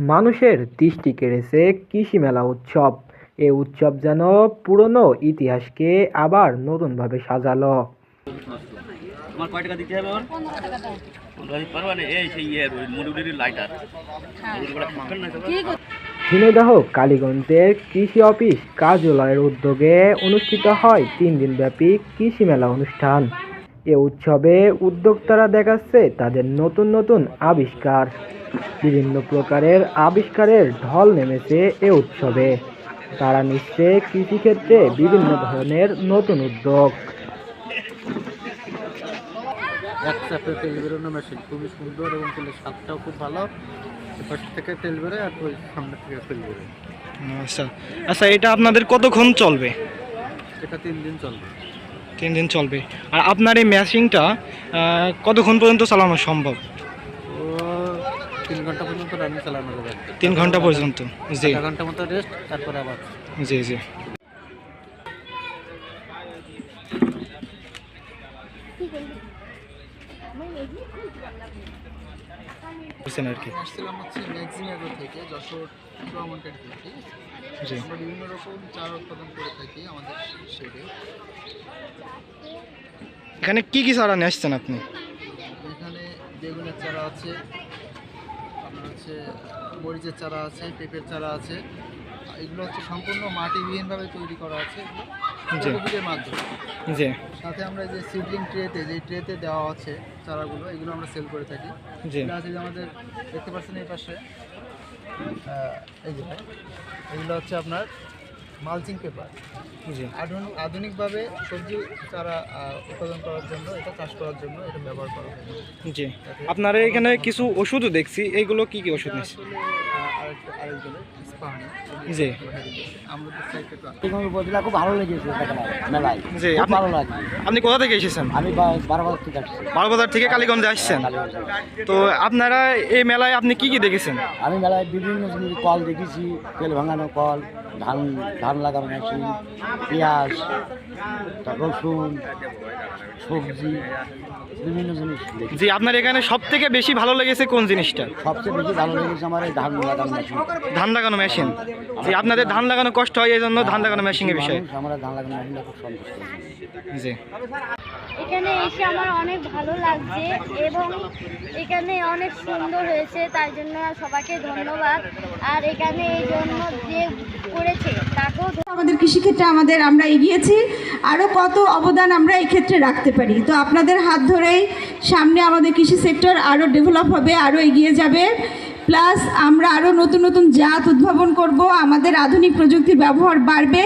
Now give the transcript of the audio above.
মানুষের দৃষ্টি কেড়েছে কৃষি মেলা উৎসব। এ উৎসব যেন পুরনো ইতিহাসকে আবার নতুনভাবে সাজালো। আমার কয় টাকা দিতে হবে আমার? পনেরো টাকা দাও পনেরো হাজার পারবা না এই সেই ইয়ে ঝিনাইদহ কালীগঞ্জের কৃষি অফিস কার্যালয়ের উদ্যোগে অনুষ্ঠিত হয় তিন দিনব্যাপী কৃষি মেলা অনুষ্ঠান। এ উৎসবে উদ্যোক্তারা দেখাচ্ছে তাদের নতুন নতুন আবিষ্কার। বিভিন্ন প্রকারের আবিষ্কারের ঢল নেমেছে এ উৎসবে। তারা নিচ্ছে কৃষিক্ষেত্রে বিভিন্ন ধরনের নতুন উদ্যোগ। এক চাপে তেল বেরোনো মেশিন খুবই সুন্দর এবং তেলের স্বাদটাও খুব ভালো। থেকে তেল বেরোয় আর ওই সামনে থেকে তেল বেরোয়। আচ্ছা আচ্ছা এটা আপনাদের কতক্ষণ চলবে? এটা তিন দিন চলবে। তিন দিন চলবে। আর আপনার এই মেশিনটা কতক্ষণ পর্যন্ত চালানো সম্ভব? তিন ঘণ্টা পর্যন্ত রান্না চালানো যাবে। তিন ঘণ্টা পর্যন্ত জি। ঘণ্টা মতো রেস্ট তারপরে আবার। জি জি। বুঝছেন আর কি? আসছিলাম হচ্ছে ম্যাক্সিমেগো থেকে যশোর মার্কেট থেকে। আমরা বিভিন্ন রকম চারা উৎপাদন করে থাকি আমাদের শেডে। এখানে কি কি চারা নিয়ে আসছেন আপনি? এখানে বেগুনের চারা আছে আপনার হচ্ছে মরিচের চারা আছে পেঁপের চারা আছে। এগুলো হচ্ছে সম্পূর্ণ মাটিবিহীনভাবে তৈরি করা আছে। জি। প্রকৃতির মাধ্যমে। জি। সাথে আমরা যে সিডলিং ট্রেতে যে ট্রেতে দেওয়া আছে চারাগুলো এগুলো আমরা সেল করে থাকি। জি। আছে আমাদের দেখতে পাচ্ছেন এই পাশে আহ, এই যে এগুলো হচ্ছে আপনার মালচিং পেপার। জি। আধুনিক আধুনিকভাবে সবজি চারা উৎপাদন করার জন্য এটা চাষ করার জন্য এটা ব্যবহার করা হয়। জি। আপনারা এখানে কিছু ওষুধও দেখছি এইগুলো কি কি ওষুধ নিচ্ছেন জি। আমরা তো সাইডে টেকনোলজি উপজেলা খুব ভালো লেগেছে মেলায় জি আপনি ভালো লাগে আপনি কোথা থেকে এসেছেন? আমি বা- বারবার থেকে আসছি। বারবাজার থেকে কালীগঞ্জে আসছেন? তো আপনারা এই মেলায় আপনি কি কি দেখেছেন? আমি মেলায় বিভিন্ন কল দেখেছি। তেল ভাঙানো কল ধান ধান লাগানো মেশিন পেঁয়াজ রসুন সবজি বিভিন্ন জিনিস জি আপনার এখানে সব থেকে বেশি ভালো লেগেছে কোন জিনিসটা? সবচেয়ে বেশি ভালো লেগেছে আমার এই ধান লাগানো ধান লাগানো মেশিন। জি আপনাদের ধান লাগানো কষ্ট হয় এই জন্য ধান লাগানো মেশিনের বিষয়ে। আমরা ধান লাগানো মেশিনটা খুব সন্তুষ্ট জি। এখানে এসে আমার অনেক ভালো লাগছে এবং এখানে অনেক সুন্দর হয়েছে তার জন্য সবাইকে ধন্যবাদ। আর এখানে এই জন্য যে করেছে তাকেও আমাদের কৃষিক্ষেত্রে আমাদের আমরা এগিয়েছি আরও কত অবদান আমরা এই ক্ষেত্রে রাখতে পারি। তো আপনাদের হাত ধরেই সামনে আমাদের কৃষি সেক্টর আরও ডেভেলপ হবে আরও এগিয়ে যাবে। প্লাস আমরা আরও নতুন নতুন জাত উদ্ভাবন করব। আমাদের আধুনিক প্রযুক্তির ব্যবহার বাড়বে।